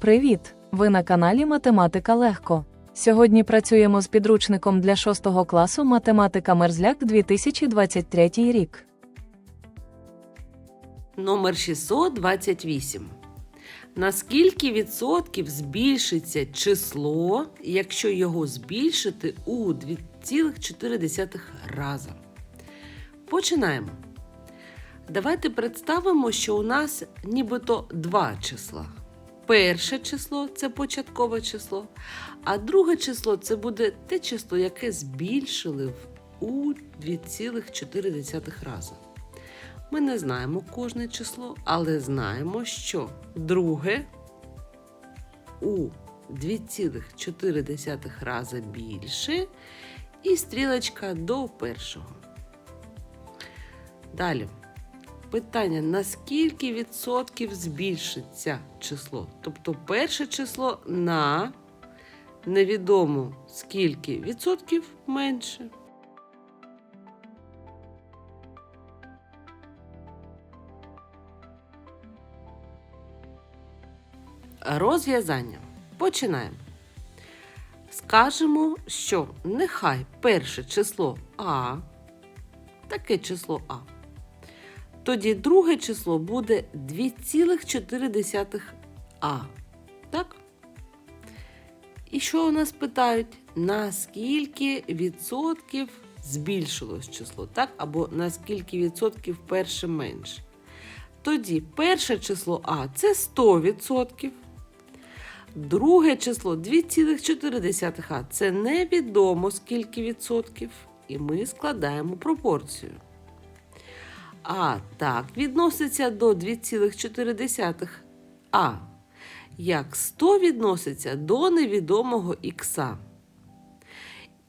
Привіт! Ви на каналі Математика Легко. Сьогодні працюємо з підручником для 6 класу Математика Мерзляк 2023 рік. Номер 628. На скільки відсотків збільшиться число, якщо його збільшити у 2,4 рази? Починаємо. Давайте представимо, що у нас нібито два числа. Перше число це початкове число, а друге число це буде те число, яке збільшили у 2,4 рази. Ми не знаємо кожне число, але знаємо, що друге у 2,4 рази більше і стрілочка до першого. Далі. Питання: на скільки відсотків збільшиться число? Тобто перше число на невідомо скільки відсотків менше. Розв'язання. Починаємо. Скажемо, що нехай перше число А, таке число А. Тоді друге число буде 2,4 А. Так? І що у нас питають? На скільки відсотків збільшилось число? Так? Або на скільки відсотків перше менше? Тоді перше число А це 100%. Друге число 2,4 А це невідомо скільки відсотків. І ми складаємо пропорцію. А так відноситься до 2,4 А. Як 100 відноситься до невідомого х.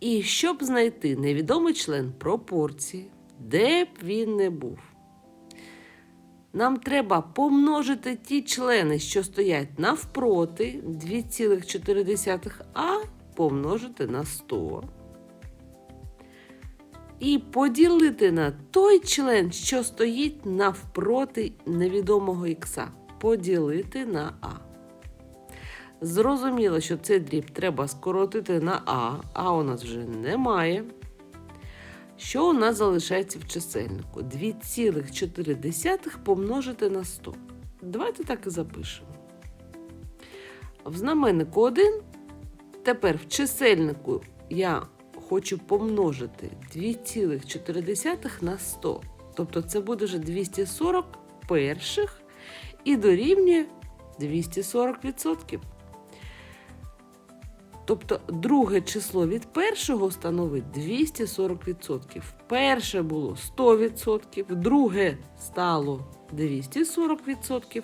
І щоб знайти невідомий член пропорції, де б він не був, нам треба помножити ті члени, що стоять навпроти 2,4 А помножити на 100. І поділити на той член, що стоїть навпроти невідомого х. Поділити на А. Зрозуміло, що цей дріб треба скоротити на А, а у нас вже немає. Що у нас залишається в чисельнику? 2,4 помножити на 100. Давайте так і запишемо. В знаменнику 1. Тепер в чисельнику я хочу помножити 2,4 на 100. Тобто це буде вже 240 перших і дорівнює 240%. Тобто друге число від першого становить 240%. Перше було 100%, друге стало 240%.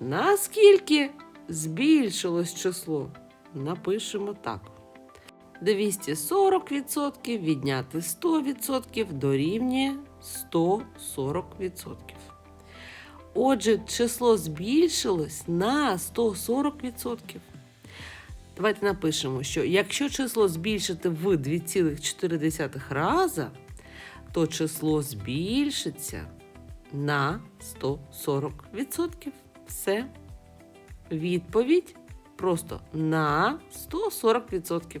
Наскільки збільшилось число? Напишемо так. 240% відняти 100% дорівнює 140%. Отже, число збільшилось на 140%. Давайте напишемо, що якщо число збільшити в 2,4 рази, то число збільшиться на 140%. Все. Відповідь просто на 140%.